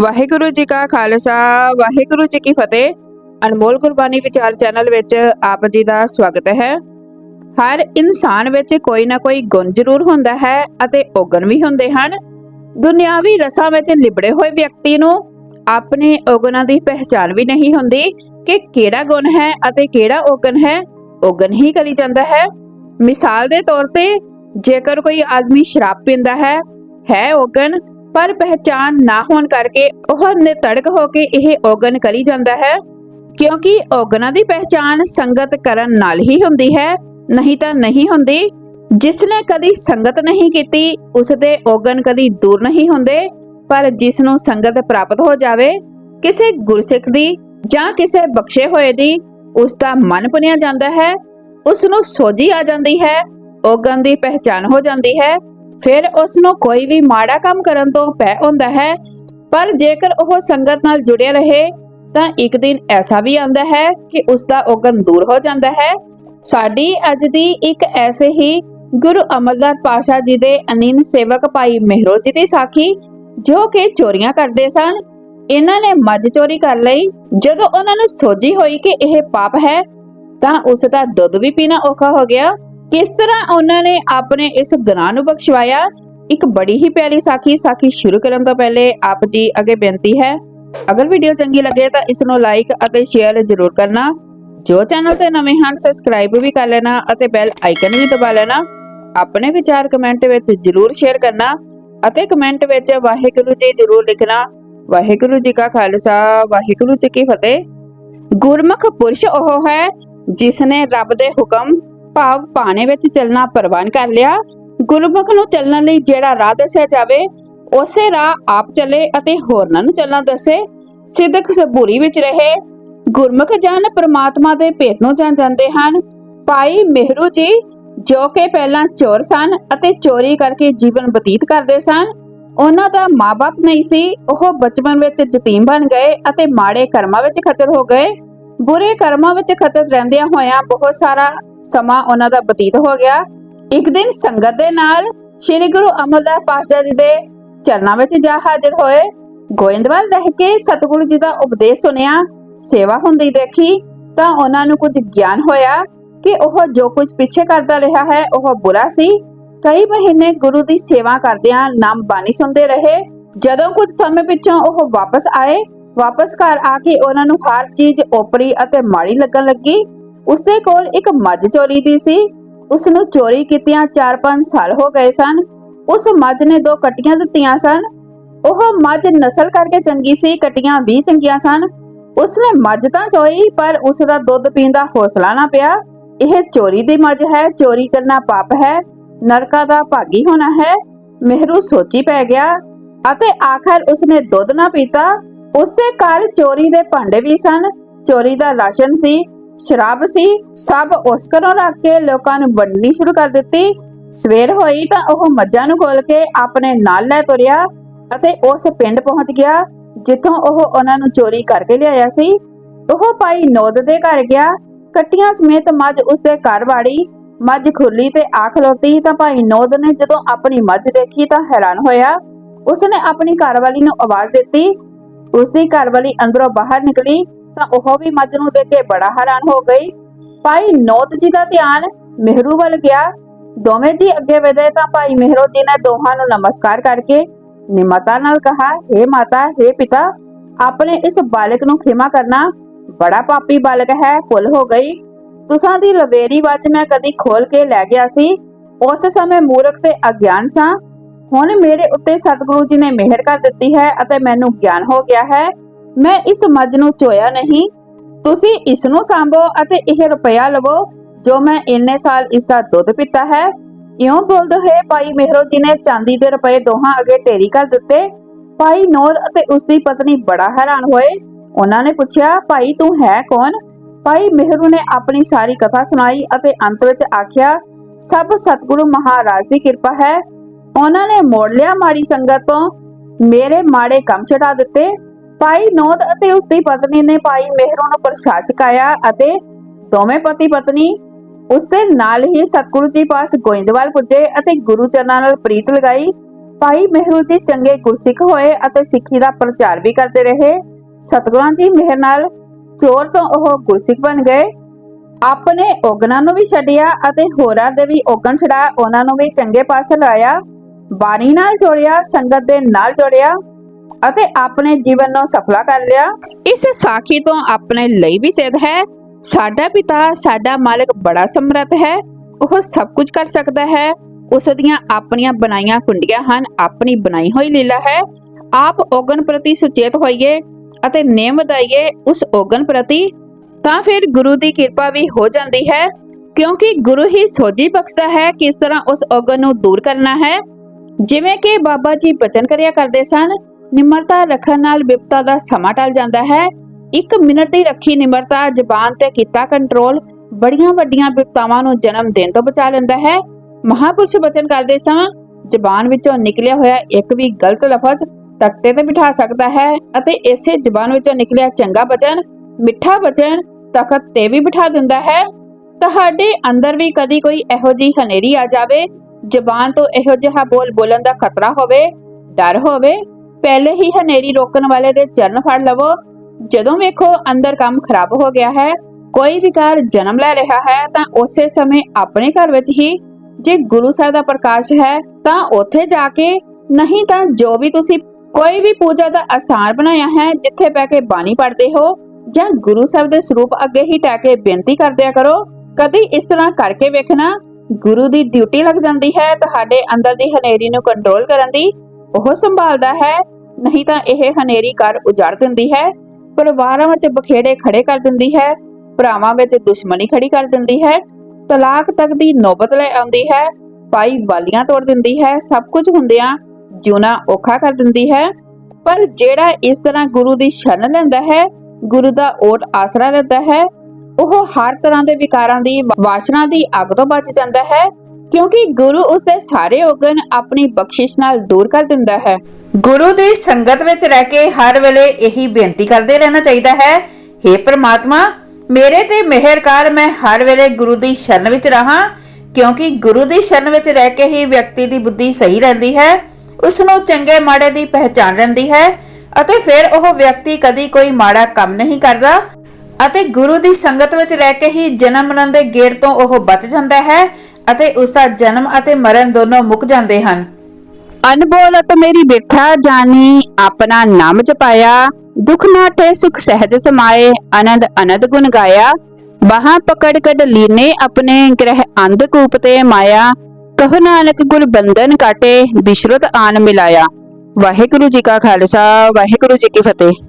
ਵਾਹਿਗੁਰੂ ਜੀ ਕਾ ਖਾਲਸਾ, ਵਾਹਿਗੁਰੂ ਜੀ ਕੀ ਫਤਿਹ। ਅਨਮੋਲ ਗੁਰਬਾਣੀ ਵਿਚਾਰ ਚੈਨਲ ਵਿੱਚ ਆਪ ਜੀ ਦਾ ਸਵਾਗਤ ਹੈ। ਹਰ ਇਨਸਾਨ ਵਿੱਚ ਕੋਈ ਨਾ ਕੋਈ ਗੁਣ ਜ਼ਰੂਰ ਹੁੰਦਾ ਹੈ ਅਤੇ ਔਗਣ ਵੀ ਹੁੰਦੇ ਹਨ। ਦੁਨਿਆਵੀ ਰਸਾਂ ਵਿੱਚ ਲਿਬੜੇ ਹੋਏ ਵਿਅਕਤੀ ਨੂੰ ਆਪਣੇ ਔਗਣਾਂ ਦੀ ਪਹਿਚਾਣ ਵੀ ਨਹੀਂ ਹੁੰਦੀ ਕਿ ਕਿਹੜਾ ਗੁਣ ਹੈ ਅਤੇ ਕਿਹੜਾ ਔਗਣ ਹੈ। ਔਗਣ ਹੀ ਕਰੀ ਜਾਂਦਾ ਹੈ। ਮਿਸਾਲ ਦੇ ਤੌਰ ਤੇ ਜੇਕਰ ਕੋਈ ਆਦਮੀ ਸ਼ਰਾਬ ਪੀਂਦਾ ਹੈ ਹੈ ਔਗਣ ਪਰ ਪਹਿਚਾਨ ਨਾ ਹੋਣ ਕਰਕੇ ਉਹ ਨਿਤੜਕ ਹੋ ਕੇ ਇਹ ਔਗਣ ਕਰੀ ਜਾਂਦਾ ਹੈ। ਕਿਉਂਕਿ ਔਗਣਾਂ ਦੀ ਪਹਿਚਾਨ ਸੰਗਤ ਕਰਨ ਨਾਲ ਹੀ ਹੁੰਦੀ ਹੈ, ਨਹੀਂ ਤਾਂ ਨਹੀਂ ਹੁੰਦੀ। ਜਿਸ ਨੇ ਕਦੀ ਸੰਗਤ ਨਹੀਂ ਕੀਤੀ, ਉਸ ਦੇ ਔਗਣ ਕਦੀ ਦੂਰ ਨਹੀਂ ਹੁੰਦੇ। ਪਰ ਜਿਸ ਨੂੰ ਸੰਗਤ ਪ੍ਰਾਪਤ ਹੋ ਜਾਵੇ, ਕਿਸੇ ਗੁਰਸਿੱਖ ਦੀ ਜਾਂ ਕਿਸੇ ਬਖਸ਼ੇ ਹੋਏ ਦੀ, ਉਸ ਦਾ ਮਨ ਪੁਨਿਆ ਜਾਂਦਾ ਹੈ। ਉਸ ਨੂੰ ਸੋਝੀ ਆ ਜਾਂਦੀ ਹੈ, ਔਗਣ ਦੀ ਪਹਿਚਾਨ ਹੋ ਜਾਂਦੀ ਹੈ। ਫਿਰ ਉਸ ਨੂੰ ਕੋਈ ਵੀ ਮਾੜਾ ਕੰਮ ਕਰਨ ਤੋਂ ਪੈ ਹੁੰਦਾ ਹੈ, ਪਰ ਜੇਕਰ ਉਹ ਸੰਗਤ ਨਾਲ ਜੁੜਿਆ ਰਹੇ, ਤਾਂ ਇੱਕ ਦਿਨ ਐਸਾ ਵੀ ਆਉਂਦਾ ਹੈ ਕਿ ਉਸ ਦਾ ਔਗਣ ਦੂਰ ਹੋ ਜਾਂਦਾ ਹੈ। ਸਾਡੀ ਅੱਜ ਦੀ ਇੱਕ ਐਸੇ ਹੀ ਗੁਰੂ ਅਮਰਦਾਸ ਪਾਸ਼ਾ ਜੀ ਦੇ ਅਨੀਨ ਸੇਵਕ ਭਾਈ ਮਹਿਰੋ ਜੀ ਦੀ ਸਾਖੀ, ਜੋ ਕਿ ਚੋਰੀਆਂ ਕਰਦੇ ਸਨ। ਇਹਨਾਂ ਨੇ ਮੱਝ ਚੋਰੀ ਕਰ ਲਈ। ਜਦੋਂ ਉਹਨਾਂ ਨੂੰ ਸੋਝੀ ਹੋਈ ਕਿ ਇਹ ਪਾਪ ਹੈ, ਤਾਂ ਉਸ ਦਾ ਦੁੱਧ ਵੀ ਪੀਣਾ ਔਖਾ ਹੋ ਗਿਆ। ਕਿਸ ਤਰ੍ਹਾਂ ਉਹਨਾਂ ਨੇ ਆਪਣੇ ਇਸ ਗੁਨਾਹ ਨੂੰ ਬਖਸ਼ਵਾਇਆ? ਇੱਕ ਬੜੀ ਹੀ ਪਿਆਰੀ ਸਾਖੀ ਸਾਖੀ ਸ਼ੁਰੂ ਕਰਨ ਤੋਂ ਪਹਿਲੇ ਆਪ ਜੀ ਅੱਗੇ ਬੇਨਤੀ ਹੈ, ਅਗਰ ਵੀਡੀਓ ਚੰਗੀ ਲੱਗੇ ਤਾਂ ਇਸ ਨੂੰ ਲਾਈਕ ਅਤੇ ਸ਼ੇਅਰ ਜ਼ਰੂਰ ਕਰਨਾ। ਜੋ ਚੈਨਲ ਤੇ ਨਵੇਂ ਹਨ ਸਬਸਕ੍ਰਾਈਬ ਵੀ ਕਰ ਲੈਣਾ ਅਤੇ ਬੈਲ ਆਈਕਨ ਵੀ ਦਬਾ ਲੈਣਾ। ਆਪਣੇ ਵਿਚਾਰ ਕਮੈਂਟ ਵਿੱਚ ਜ਼ਰੂਰ ਸ਼ੇਅਰ ਕਰਨਾ ਅਤੇ ਕਮੈਂਟ ਵਿੱਚ ਵਾਹਿਗੁਰੂ ਜੀ ਜ਼ਰੂਰ ਲਿਖਣਾ। ਵਾਹਿਗੁਰੂ ਜੀ ਕਾ ਖਾਲਸਾ, ਵਾਹਿਗੁਰੂ ਜੀ ਕੀ ਫਤਿਹ। ਗੁਰਮੁਖ ਪੁਰਸ਼ ਉਹ ਹੈ ਜਿਸ ਨੇ ਰੱਬ ਦੇ ਹੁਕਮ ਭਾਵ ਪਾਣੇ ਵਿੱਚ ਚੱਲਣਾ ਪ੍ਰਵਾਨ ਕਰ ਲਿਆ। ਗੁਰਮੁਖ ਨੂੰ ਚੱਲਣ ਲਈ ਜਿਹੜਾ ਰਾਹ ਦੱਸਿਆ ਜਾਵੇ, ਉਸੇ ਰਾਹ ਆਪ ਚੱਲੇ ਅਤੇ ਹੋਰਨਾਂ ਨੂੰ ਚੱਲਣਾ ਦੱਸੇ। ਸਿੱਧਕ ਸਬੂਰੀ ਵਿੱਚ ਰਹੇ। ਗੁਰਮੁਖ ਜਨ ਪ੍ਰਮਾਤਮਾ ਦੇ ਭੇਤ ਨੂੰ ਜਾਣ ਜਾਂਦੇ ਹਨ। ਭਾਈ ਮਹਿਰੂ ਜੀ ਜੋ ਕਿ ਪਹਿਲਾਂ ਚੋਰ ਸਨ ਅਤੇ ਚੋਰੀ ਕਰਕੇ ਜੀਵਨ ਬਤੀਤ ਕਰਦੇ ਸਨ, ਉਹਨਾਂ ਦਾ ਮਾਪੇ ਨਹੀਂ ਸੀ, ਉਹ ਬਚਪਨ ਵਿੱਚ ਯਤੀਮ ਬਣ ਗਏ ਅਤੇ ਮਾੜੇ ਕਰਮਾਂ ਵਿੱਚ ਖਚਰ ਹੋ ਗਏ। ਬੁਰੇ ਕਰਮਾਂ ਵਿੱਚ ਖਚਰ ਰਹਿੰਦਿਆਂ ਹੋਇਆਂ ਬਹੁਤ ਸਾਰਾ ਸਮਾਂ ਉਹਨਾਂ ਦਾ ਬਤੀਤ ਹੋ ਗਿਆ। ਇੱਕ ਦਿਨ ਸੰਗਤ ਦੇ ਨਾਲ ਸ੍ਰੀ ਗੁਰੂ ਅਮਰਦਾਸ ਪਾਤਸ਼ਾਹ ਜੀ ਦੇ ਚਰਨਾਂ ਵਿੱਚ ਜਾ ਹਾਜ਼ਰ ਹੋਏ। ਗੋਇੰਦਵਾਲ ਰਹਿ ਕੇ ਸਤਿਗੁਰੂ ਜੀ ਦਾ ਉਪਦੇਸ਼ ਸੁਨਿਆ ਸੇਵਾ ਹੁੰਦੀ ਦੇਖੀ, ਤਾਂ ਉਹਨਾਂ ਨੂੰ ਕੁਝ ਗਿਆਨ ਹੋਇਆ ਕਿ ਉਹ ਜੋ ਕੁਝ ਪਿੱਛੇ ਕਰਦਾ ਰਿਹਾ ਹੈ, ਉਹ ਬੁਰਾ ਸੀ। ਕਈ ਮਹੀਨੇ ਗੁਰੂ ਦੀ ਸੇਵਾ ਕਰਦਿਆਂ ਨਾਮ ਬਾਣੀ ਸੁਣਦੇ ਰਹੇ। ਜਦੋਂ ਕੁਝ ਸਮੇਂ ਪਿੱਛੋਂ ਉਹ ਵਾਪਸ ਆਏ, ਵਾਪਸ ਘਰ ਆ ਕੇ ਉਹਨਾਂ ਨੂੰ ਹਰ ਚੀਜ਼ ਓਪਰੀ ਅਤੇ ਮਾੜੀ ਲੱਗਣ ਲੱਗੀ। ਉਸਦੇ ਕੋਲ ਇੱਕ ਮੱਝ ਚੋਰੀ ਦੀ ਸੀ। ਉਸ ਨੂੰ ਚੋਰੀ ਕੀਤਿਆਂ 4-5 ਸਾਲ ਹੋ ਗਏ ਸਨ। ਉਸ ਮੱਝ ਨੇ ਦੋ ਕਟੀਆਂ ਦਿੱਤੀਆਂ ਸਨ। ਉਹ ਮੱਝ ਨਸਲ ਕਰਕੇ ਚੰਗੀ ਸੀ, ਕਟੀਆਂ ਵੀ ਚੰਗੀਆਂ ਸਨ। ਉਸਨੇ ਮੱਝ ਤਾਂ ਚੋਈ ਪਰ ਉਸ ਦਾ ਦੁੱਧ ਪੀਣ ਦਾ ਹੌਸਲਾ ਨਾ ਪਿਆ। ਇਹ ਚੋਰੀ ਦੀ ਮੱਝ ਹੈ, ਚੋਰੀ ਕਰਨਾ ਪਾਪ ਹੈ, ਨਰਕਾ ਦਾ ਭਾਗੀ ਹੋਣਾ ਹੈ, ਮਹਿਰੂ ਸੋਚੀ ਪੈ ਗਿਆ ਅਤੇ ਆਖਰ ਉਸਨੇ ਦੁੱਧ ਨਾ ਪੀਤਾ। ਉਸਦੇ ਘਰ ਚੋਰੀ ਦੇ ਭਾਂਡੇ ਵੀ ਸਨ। ਚੋਰੀ ਦਾ ਰਾਸ਼ਨ ਸੀ ਸ਼ਰਾਬ ਸੀ, ਸਭ ਉਸ ਘਰੋਂ ਰੱਖ ਕੇ ਲੋਕਾਂ ਨੂੰ ਵੰਡਣੀ ਸ਼ੁਰੂ ਕਰ ਦਿੱਤੀ। ਸਵੇਰ ਹੋਈ ਤਾਂ ਉਹ ਮੱਝਾਂ ਨੂੰ ਖੋਲ ਕੇ ਆਪਣੇ ਨਾਲ ਲੈ ਤੁਰਿਆ ਅਤੇ ਉਸ ਪਿੰਡ ਪਹੁੰਚ ਗਿਆ, ਜਿੱਥੋਂ ਉਹ ਉਹਨਾਂ ਨੂੰ ਚੋਰੀ ਕਰਕੇ ਲਿਆਇਆ ਸੀ। ਉਹ ਭਾਈ ਨੋਦ ਦੇ ਘਰ ਗਿਆ। ਕੱਟੀਆਂ ਸਮੇਤ ਮੱਝ ਉਸਦੇ ਘਰ ਵਾੜੀ ਮੱਝ ਖੁੱਲੀ ਤੇ ਆ ਖਲੋਤੀ ਤਾਂ ਭਾਈ ਨੋਦ ਨੇ ਜਦੋਂ ਆਪਣੀ ਮੱਝ ਦੇਖੀ ਤਾਂ ਹੈਰਾਨ ਹੋਇਆ। ਉਸਨੇ ਆਪਣੀ ਘਰਵਾਲੀ ਨੂੰ ਆਵਾਜ਼ ਦਿੱਤੀ। ਉਸਦੀ ਘਰਵਾਲੀ ਅੰਦਰੋਂ ਬਾਹਰ ਨਿਕਲੀ। ਤਾਂ ਉਹ ਵੀ ਮੱਝ ਨੂੰ ਦੇਖ ਕੇ ਬੜਾ ਹੈਰਾਨ ਹੋ ਗਈ। ਭਾਈ ਨੋਦ ਜੀ ਦਾ ਧਿਆਨ ਮਹਿਰੂ ਵੱਲ ਗਿਆ। ਦੋਵੇਂ ਜੀ ਅੱਗੇ ਵਧੇ ਤਾਂ ਭਾਈ ਮਹਿਰੋ ਜੀ ਨੇ ਦੋਹਾਂ ਨੂੰ ਨਮਸਕਾਰ ਕਰਕੇ ਨਿਮਰਤਾ ਨਾਲ ਕਹਾ हे ਮਾਤਾ हे ਪਿਤਾ, ਆਪਣੇ ਇਸ ਬਾਲਕ ਨੂੰ ਖਿਮਾ ਕਰਨਾ ਬੜਾ ਪਾਪੀ ਬਾਲਕ ਹੈ ਭੁੱਲ ਹੋ ਗਈ। ਤੁਸਾਂ ਦੀ ਲਵੇਰੀ ਵਿੱਚ ਮੈਂ ਕਦੀ ਖੋਲ ਕੇ ਲੈ ਗਿਆ ਸੀ। ਉਸ ਸਮੇਂ ਮੂਰਖ ਤੇ ਅਗਿਆਨ ਸਾਂ। ਹੁਣ ਮੇਰੇ ਉੱਤੇ ਸਤਿਗੁਰੂ ਜੀ ਨੇ ਮਿਹਰ ਕਰ ਦਿੱਤੀ ਹੈ ਅਤੇ ਮੈਨੂੰ ਗਿਆਨ ਹੋ ਗਿਆ ਹੈ। ਮੈਂ ਇਸ ਮੱਝ ਨੂੰ ਚੋਇਆ ਨਹੀਂ। ਤੁਸੀਂ ਇਸ ਨੂੰ ਸੰਭੋ ਅਤੇ ਇਹ ਰੁਪਇਆ ਲਵੋ, ਜੋ ਮੈਂ ਇੰਨੇ ਸਾਲ ਇਸ ਦਾ ਦੁੱਧ ਪੀਤਾ ਹੈ। ਇਉਂ ਬੋਲਦੇ ਹੋਏ ਭਾਈ ਮਹਿਰੋ ਜੀ ਨੇ ਚਾਂਦੀ ਦੇ ਰੁਪਏ ਦੋਹਾਂ ਅੱਗੇ ਢੇਰੀ ਕਰ ਦਿੱਤੇ। ਭਾਈ ਨੋਦ ਅਤੇ ਉਸ ਦੀ ਪਤਨੀ ਬੜਾ ਹੈਰਾਨ ਹੋਏ। ਉਹਨਾਂ ਨੇ ਪੁੱਛਿਆ, ਭਾਈ, ਤੂੰ ਹੈ ਕੌਣ? ਭਾਈ ਮਹਿਰੂ ਨੇ ਆਪਣੀ ਸਾਰੀ ਕਥਾ ਸੁਣਾਈ ਅਤੇ ਅੰਤ ਵਿੱਚ ਆਖਿਆ, ਸਭ ਸਤਿਗੁਰੂ ਮਹਾਰਾਜ ਦੀ ਕਿਰਪਾ ਹੈ। ਉਹਨਾਂ ਨੇ ਮੋੜ ਲਿਆ ਮਾੜੀ ਸੰਗਤ ਤੋਂ। ਮੇਰੇ ਮਾੜੇ ਕੰਮ ਛਡਾ ਦਿੱਤੇ। ਭਾਈ ਨੋਦ ਅਤੇ ਉਸ ਦੀ ਪਤਨੀ ਨੇ ਭਾਈ ਮਹਿਰੂ ਨੂੰ ਪ੍ਰਸ਼ਾਦ ਛਕਾਇਆ ਅਤੇ ਦੋਵੇਂ ਪਤੀ ਪਤਨੀ ਉਸ ਦੇ ਨਾਲ ਹੀ ਸਤਿਗੁਰੂ ਜੀ ਪਾਸ ਗੋਇੰਦਵਾਲ ਪੁੱਜੇ ਅਤੇ ਗੁਰੂ ਚਰਨਾਂ ਨਾਲ ਪ੍ਰੀਤ ਲਗਾਈ। ਭਾਈ ਮਹਿਰੂ ਜੀ ਚੰਗੇ ਗੁਰਸਿੱਖ ਹੋਏ ਅਤੇ ਸਿੱਖੀ ਦਾ ਪ੍ਰਚਾਰ ਵੀ ਕਰਦੇ ਰਹੇ। ਸਤਿਗੁਰਾਂ ਜੀ ਮਿਹਰ ਨਾਲ ਚੋਰ ਤੋਂ ਉਹ ਗੁਰਸਿੱਖ ਬਣ ਗਏ। ਆਪਣੇ ਔਗਣਾਂ ਨੂੰ ਵੀ ਛੱਡਿਆ ਅਤੇ ਹੋਰਾਂ ਦੇ ਵੀ ਔਗਣ ਛੜਾ ਉਹਨਾਂ ਨੂੰ ਵੀ ਚੰਗੇ ਪਾਸੇ ਲਾਇਆ। ਬਾਣੀ ਨਾਲ ਜੋੜਿਆ, ਸੰਗਤ ਦੇ ਨਾਲ ਜੋੜਿਆ। ਅਤੇ ਆਪਣੇ ਜੀਵਨ ਨੂੰ ਸਫਲਾ ਕਰ ਲਿਆ। ਇਸ ਸਾਖੀ ਤੋਂ ਆਪਣੇ ਲਈ ਵੀ ਸਿੱਧ ਹੈ। ਸਾਡਾ ਪਿਤਾ, ਸਾਡਾ ਮਾਲਕ ਬੜਾ ਸਮਰੱਥ ਹੈ। ਉਹ ਸਭ ਕੁਝ ਕਰ ਸਕਦਾ ਹੈ। ਉਸ ਦੀਆਂ ਆਪਣੀਆਂ ਬਣਾਈਆਂ ਕੁੰਡੀਆਂ ਹਨ। ਆਪਣੀ ਬਣਾਈ ਹੋਈ ਲੀਲਾ ਹੈ। ਆਪ ਔਗਣ ਪ੍ਰਤੀ ਸੁਚੇਤ ਹੋਈਏ ਅਤੇ ਨੇਮ ਵਧਾਈਏ ਉਸ ਔਗਣ ਪ੍ਰਤੀ। ਤਾਂ ਫਿਰ ਗੁਰੂ ਦੀ ਕਿਰਪਾ ਵੀ ਹੋ ਜਾਂਦੀ ਹੈ। ਕਿਉਂਕਿ ਗੁਰੂ ਹੀ ਸੋਝੀ ਬਖਸ਼ਦਾ ਹੈ ਕਿਸ ਤਰ੍ਹਾਂ ਉਸ ਔਗਣ ਨੂੰ ਦੂਰ ਕਰਨਾ ਹੈ। ਜਿਵੇਂ ਕਿ ਬਾਬਾ ਜੀ ਬਚਨ ਕਰਿਆ ਕਰਦੇ ਸਨ ਨਿਮਰਤਾ ਰੱਖਣ ਨਾਲ ਵਿਪਤਾ ਦਾ ਸਮਾਂ ਟਲ ਜਾਂਦਾ ਹੈ। ਇੱਕ ਮਿੰਟ ਦੀ ਰੱਖੀ ਨਿਮਰਤਾ ਜ਼ਬਾਨ ਤੇ ਕੀਤਾ ਕੰਟਰੋਲ ਬੜੀਆਂ ਵੱਡੀਆਂ ਵਿਪਤਾਵਾਂ ਨੂੰ ਜਨਮ ਦੇਣ ਤੋਂ ਬਚਾ ਲੈਂਦਾ ਹੈ। ਮਹਾਪੁਰਸ਼ ਬਚਨ ਕਰਦੇ ਸਮਾਂ ਜ਼ਬਾਨ ਵਿੱਚੋਂ ਨਿਕਲਿਆ ਹੋਇਆ ਇੱਕ ਵੀ ਗਲਤ ਲਫ਼ਜ਼ ਤਖਤੇ ਤੇ ਬਿਠਾ ਸਕਦਾ ਹੈ ਅਤੇ ਇਸੇ ਜ਼ਬਾਨ ਵਿੱਚੋਂ ਨਿਕਲਿਆ ਚੰਗਾ ਬਚਨ ਮਿੱਠਾ ਬਚਨ ਤਖਤ ਤੇ ਵੀ ਬਿਠਾ ਦਿੰਦਾ ਹੈ। ਤੁਹਾਡੇ ਅੰਦਰ ਵੀ ਕਦੀ ਕੋਈ ਇਹੋ ਜਿਹੀ ਹਨੇਰੀ ਆ ਜਾਵੇ, ਜ਼ਬਾਨ ਤੋਂ ਇਹੋ ਜਿਹਾ ਬੋਲ ਬੋਲਣ ਦਾ ਖਤਰਾ ਹੋਵੇ, ਡਰ ਹੋਵੇ ਪਹਿਲੇ ਹੀ ਹਨੇਰੀ ਰੋਕਣ ਵਾਲੇ ਦੇ ਚਰਨ ਫੜ ਲਵੋ। ਜਦੋਂ ਵੇਖੋ ਅੰਦਰ ਕੰਮ ਖਰਾਬ ਹੋ ਗਿਆ ਹੈ, ਕੋਈ ਵਿਕਾਰ ਜਨਮ ਲੈ ਰਿਹਾ ਹੈ, ਤਾਂ ਉਸੇ ਸਮੇਂ ਆਪਣੇ ਘਰ ਵਿੱਚ ਹੀ ਜੇ ਗੁਰੂ ਸਾਹਿਬ ਦਾ ਪ੍ਰਕਾਸ਼ ਹੈ, ਤਾਂ ਉੱਥੇ ਜਾ ਕੇ, ਨਹੀਂ ਤਾਂ ਜੋ ਵੀ ਤੁਸੀਂ ਕੋਈ ਵੀ ਪੂਜਾ ਦਾ ਅਸਥਾਨ ਬਣਾਇਆ ਹੈ, ਜਿੱਥੇ ਬਹਿ ਕੇ ਬਾਣੀ ਪੜ੍ਹਦੇ ਹੋ, ਜਾਂ ਗੁਰੂ ਸਾਹਿਬ ਦੇ ਸਰੂਪ ਅੱਗੇ ਹੀ ਟੈ ਕੇ ਬੇਨਤੀ ਕਰਦਿਆ ਕਰੋ, ਕਦੀ ਇਸ ਤਰ੍ਹਾਂ ਕਰਕੇ ਵੇਖਣਾ, ਗੁਰੂ ਦੀ ਡਿਊਟੀ ਲੱਗ ਜਾਂਦੀ ਹੈ, ਤੁਹਾਡੇ ਅੰਦਰ ਦੀ ਹਨੇਰੀ ਨੂੰ ਕੰਟਰੋਲ ਕਰਨ ਦੀ। ਉਹ ਸੰਭਾਲਦਾ ਹੈ, ਨਹੀਂ ਤਾਂ ਇਹ ਹਨੇਰੀ ਘਰ ਉਜਾੜ ਦਿੰਦੀ ਹੈ, ਪਰਿਵਾਰਾਂ ਵਿੱਚ ਬਖੇੜੇ ਖੜੇ ਕਰ ਦਿੰਦੀ ਹੈ, ਭਰਾਵਾਂ ਵਿੱਚ ਦੁਸ਼ਮਣੀ ਖੜੀ ਕਰ ਦਿੰਦੀ ਹੈ, ਤਲਾਕ ਤੱਕ ਦੀ ਨੌਬਤ ਲੈ ਆਉਂਦੀ ਹੈ ਪਾਈ ਵਾਲੀਆਂ ਤੋੜ ਦਿੰਦੀ ਹੈ, ਸਭ ਕੁਝ ਹੁੰਦਿਆਂ ਜਿਉਣਾ ਔਖਾ ਕਰ ਦਿੰਦੀ ਹੈ। ਪਰ ਜਿਹੜਾ ਇਸ ਤਰ੍ਹਾਂ ਗੁਰੂ ਦੀ ਸ਼ਰਨ ਲੈਂਦਾ ਹੈ, ਗੁਰੂ ਦਾ ਓਟ ਆਸਰਾ ਲੈਂਦਾ ਹੈ, ਉਹ ਹਰ ਤਰ੍ਹਾਂ ਦੇ ਵਿਕਾਰਾਂ ਦੀ ਵਾਸ਼ਨਾ ਦੀ ਅੱਗ ਤੋਂ ਬਚ ਜਾਂਦਾ ਹੈ ਕਿਉਂਕਿ ਗੁਰੂ ਉਸ ਦੇ ਸਾਰੇ ਔਗਣ ਆਪਣੀ ਬਖਸ਼ਿਸ਼ ਨਾਲ ਦੂਰ ਕਰ ਦਿੰਦਾ ਹੈ। ਗੁਰੂ ਦੀ ਸੰਗਤ ਵਿੱਚ ਰਹਿ ਕੇ ਹਰ ਵੇਲੇ ਇਹੀ ਬੇਨਤੀ ਕਰਦੇ ਰਹਿਣਾ ਚਾਹੀਦਾ ਹੈ हे ਪ੍ਰਮਾਤਮਾ, ਮੇਰੇ ਤੇ ਮਿਹਰ ਕਰ, ਮੈਂ ਹਰ ਵੇਲੇ ਗੁਰੂ ਦੀ ਸ਼ਰਨ ਵਿੱਚ ਰਹਾ, ਕਿਉਂਕਿ ਗੁਰੂ ਦੀ ਸ਼ਰਨ ਵਿੱਚ ਰਹਿ ਕੇ ਹੀ ਵਿਅਕਤੀ ਦੀ ਬੁੱਧੀ ਸਹੀ ਰਹਿੰਦੀ ਹੈ, ਉਸ ਨੂੰ ਚੰਗੇ ਮਾੜੇ ਦੀ ਪਹਿਚਾਣ ਰਹਿੰਦੀ ਹੈ, ਅਤੇ ਫਿਰ ਉਹ ਵਿਅਕਤੀ ਕਦੀ ਕੋਈ ਮਾੜਾ ਕੰਮ ਨਹੀਂ ਕਰਦਾ, ਅਤੇ ਗੁਰੂ ਦੀ ਸੰਗਤ ਵਿੱਚ ਰਹਿ ਕੇ ਹੀ ਜਨਮ ਮਰਨ ਦੇ ਗੇੜ ਤੋਂ ਉਹ ਬਚ ਜਾਂਦਾ ਹੈ ਅਤੇ ਉਸ ਦਾ ਜਨਮ ਅਤੇ ਮਰਨ ਦੋਨੋਂ ਮੁੱਕ ਜਾਂਦੇ ਹਨ। ਅਨਬੋਲਤ ਮੇਰੀ ਬਿਰਥਾ ਜਾਨੀ, ਆਪਣਾ ਨਾਮ ਜਪਾਇਆ। ਦੁਖ ਠੇ ਸੁਖ ਸਹਿਜ ਸਮਾਏ। ਆਨੰਦ ਅਨੰਦ ਗੁਣ ਗਾਇਆ। ਬਾਹਾਂ ਪਕੜ ਕਡ ਲੀਨੇ ਆਪਣੇ, ਗ੍ਰਹਿ ਅੰਧ ਕੂਪ ਤੇ ਮਾਇਆ। ਕਹ ਨਾਨਕ, ਗੁਰ ਬੰਧਨ ਕਾਟੇ, ਬਿਸ਼ਰਤ ਆਨ ਮਿਲਾਇਆ। ਵਾਹਿਗੁਰੂ ਜੀ ਕਾ ਖਾਲਸਾ, ਵਾਹਿਗੁਰੂ ਜੀ ਕੀ ਫਤਿਹ।